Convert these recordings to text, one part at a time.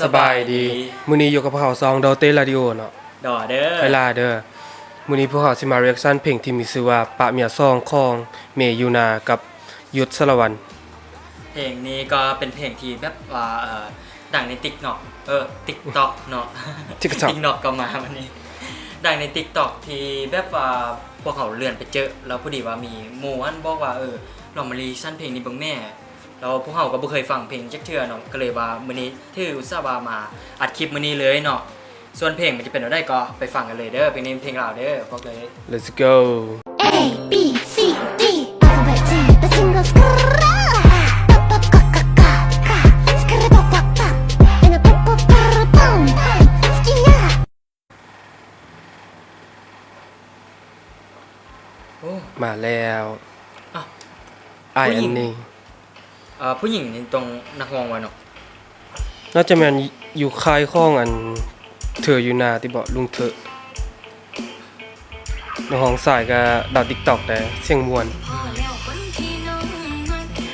สบายดีมื้อนี้อยู่กับพวกเขาซองดอเต้ร a ดิโอเนาะดอเด้อไพลาเด้อมื้อนี้พวกเขาสิมาเรียกชั่นเพลงที่มีชื่อว่าปะเมียซองของเมยูนากับยุทธสรวันเพลงนี้ก็เป็นเพลงที่แบบว่าเอ่อดังในติ๊กเนาะเออติ๊กต็อกเนาะ TikTok ติ๊กต็อกก็มาวันนี้ดังในติ๊กต็อกที่แบบว่าพวกเขาเลื่อนไปเจอแล้วพอดีว่ามีหมู่อันบอกว่าเออลองมารีชั่นเพลงนี้เบิ่งแม่ แล้วพวกเขาก็บ่เคยฟังเพลงจักเทื่อเนาะก็เลยว่ามื้อนี้ถืออุตส่าห์ว่ามาอัดคลิปมื้อนี้เลยเนาะส่วนเพลงมันจะเป็นอะไรก็ไปฟังกันเลยเด้อเพลงนี้เป็นเพลงลาวเด้อบอกเลย Let's go A B C D alphabet T the single skra pop pop ka ka ka ka skra pop pop pop and a pop pop pa pum skia โอ้มาแล้วอ้าวไอายผู้หญิอังนนี้ เอ่อผู้หญิงนี่ตรงนักร้องวะเนาะน่าจะแม่นอยู่ค่ายของอันเธออยู่นาที่บอกลุงเถอะน้องของสายก็ดาว TikTok แต่เสียงม่วน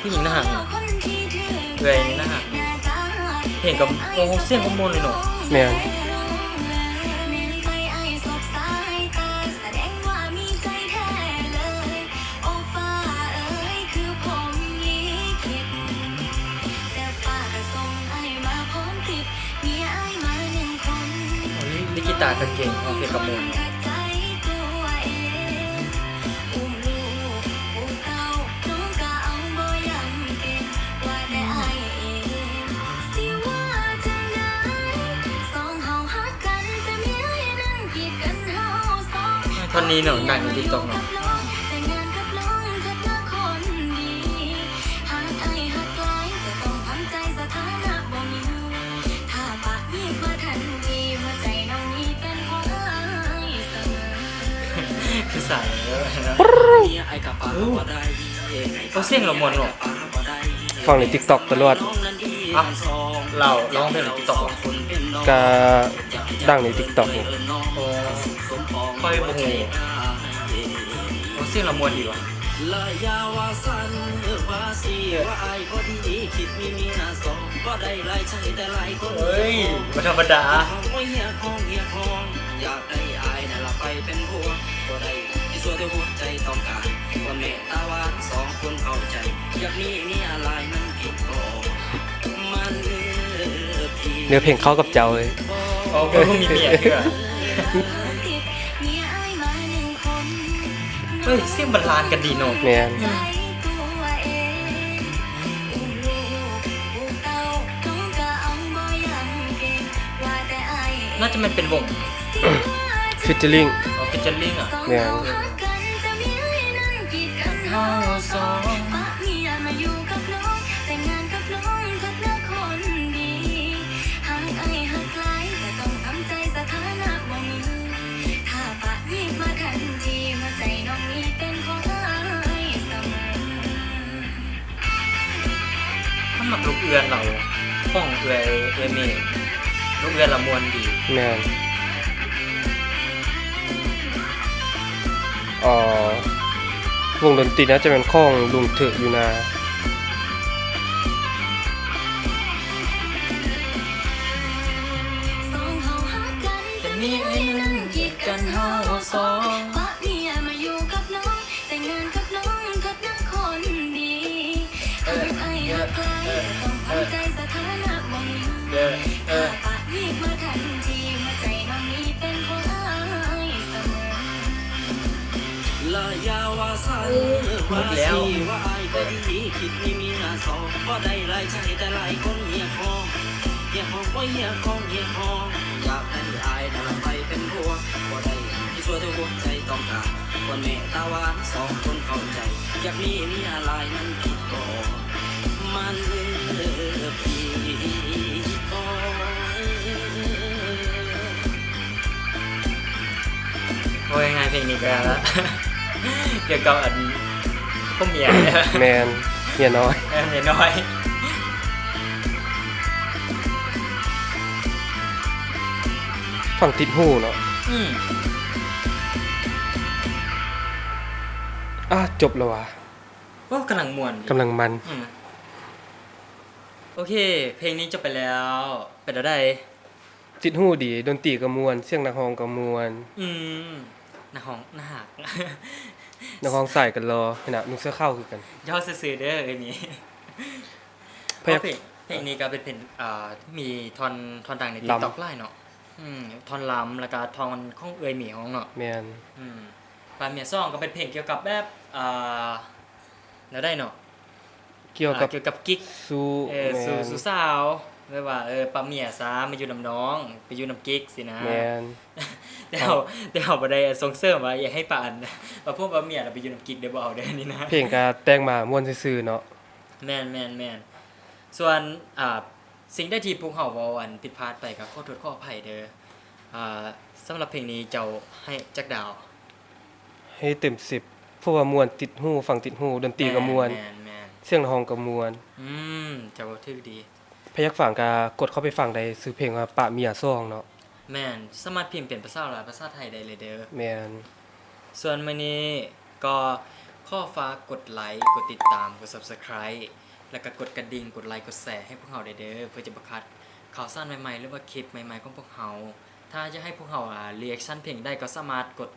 ผู้หญิงหน้าห่างเนี่ยเลยหน้าห่างเพลงกับโอ้โหเสียงก็มวนเลยเนาะแม่น ตาร์กับเก่งของเพลงกระมูลท่อนนี้หนาะดังในติ๊กต็อกเนาะ สายเลยนะเขาเสียงเรามวนเนาะฟังใน TikTok ตลอดอะเราร้องเพลงในติ๊กต็อกเหรอก็ดังใน TikTok นี่โอ้ค่อยโอ้โหโอ้เสียงเรามวนดีว่ะละยาวาสันว่าสีว่าไอ้พอดีคิดมีมีนาสองก็ได้หลายใจแต่หลายคนเฮ้ยไม่ธรรมดาของว่าเฮียของเฮียของอยากได้อายนั่นละไปเป็นผัว ก็ได้ที่ส่วนที่หัวใจต้องการว่าแม่ตาหวานสองคนเข้าใจ อยากมีมีอะไรมันผิดก็มันผิดเนื้อเพลงเข้ากับเจ้าเลยโอ้เพิ่งมีเมียด้วยมีอ้ายมาหนึ่งคนเฮ้ยเสียงบรรลานกันดีเนาะแม่นใจตัวเองอุ้มลูกอุ้มเต้าน้องก็เอาบ่ยังเก่งว่าแต่อ้ายเองน่าจะมันเป็นวง ฟิชเชอร์ลิงออฟฟิเชียลลิงอะเนี่ยเฮาสองปะเมียมาอยู่กับน้องแต่งงานกับน้องกับนักคนดีหากไอ้หักไกลแต่ต้องทำใจสถานะบ่มีถ้าปะมีมาทันทีหัวใจน้องนี้เป็นของอ้ายเสมอมันหมักลูกเอือนเราห้องเอือยเอือยเมย์ลูกเอือนละมวนดีแม่นอ๋ วงดนตรีน่าจะเป็นของลุงเถอะอยู่นาสองเฮาหักกันแต่นี่ไอ้นั่นกีดกันเฮาสองปะเมียมาอยู่กับน้องแต่งงานกับน้องกับนักคนดีหากไอ้หักไกลต้อาวาสันว่าสีว่าไอ้พอดีคิดมีมีนาสองก็ได้หลายใจแต่หลายคนเฮียคองเฮียคองว่าเฮียคองเฮียคองอยากได้อายนั่นละไปเป็นผัวก็ได้ที่ส่วนที่หัวใจต้องการคนแม่ตาหวานสองคนเข้าใจอยากมีมีอะไรมันผิดก็มันผิดก็โอ้ยไงเพลงนี้ก็แล้ว เกี่ยวกับอันพวกเมียเนี่ยแม่นเมียน้อยเออเมียน้อยฟังติดหูเนาะอืมอะจบแล้ววะว่ากำลังมวนดีกำลังมันอืมโอเค เพลงนี้จบไปแล้วเป็นอะไรติดหูดี ดนตรีก็ม่วน เสียงนักร้องก็ม่วน อืม หน้าห้องหน้าหักนักร้องใส่กันรอขณะนุ่งเสื้อเข้าคือกันย่อซื่อๆเด้ออันนี้เพลงเพลงเพลงนี้ก็เป็นเพลงอ่ามีท่อนท่อนดังในลำติ๊กต็อกไล่เนาะอืมท่อนลำแล้วก็ท่อนของเอยหมีของเนาะ แม่นอืมปลาเมียซ่องก็เป็นเพลงเกี่ยวกับแบบอ่าแล้วได้เนาะ เกี่ยวกับอ่าเกี่ยวกับกิ๊กสู้เออแม่สู่นสู่สาวแบบว่าเออปลาเมียซามาอยู่นำน้อง ไปอยู่นำกิ๊กสินะแม่นแต่เอาแต่เอาบ่ได้ส่งเสริมว่าอย่าให้ปลาอันว่าพวกปลาเมียน่ะไปอยู่นำกิ๊กเด้อบ่เอาเด้อนี่นะเพลงก็แต่งมาม่วนซื่อๆเนาะแม่นแม่นแม่นส่วนอ่าสิ่งใดที่พวกเฮาเว้าอันผิดพลาดไปก็ขอโทษขออภัยเด้ออ่าสำหรับเพลงนี้เจ้าให้จักดาว ให้เต็ม10เพราะว่าม่วนติดหูฟังติดหูดนตรีก็ม่วนแม่นแม่น เสียงนักร้องก็ม่วนอืมเจ้าทึกดี พยักฝังก็กดเข้าไปฟังได้ซื้อเพลงว่าปะเมียซองเนาะแม่นสามารถพิมพ์เป็นภาษาลาวภาษาไทยได้เลยเด้อ แม่นส่วนมื้อนี้ก็ข้อฟ้ากกดไลค์ กดติดตาม กด Subscribe แล้วก็กดกระดิ่ง กดไลค์ กดแชร์ให้พวกเราได้เด้อ เพื่อจะประคัดข่าวสารใหม่ๆ หรือว่าคลิปใหม่ๆ ของพวกเรา ถ้าจะให้พวกเราอ่ารีแอคชั่นเพลงได้ก็สามารถกด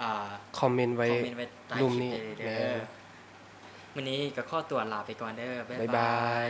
อ่าคอมเมนต์ไว้คอมเมนต์ไว้ใต้รูปคลิปนี้ได้เลยเด้แม่อมื้อนี้ วันนี้ก็ข้อตัวลาไปก่อนเด้อบ๊ายบาย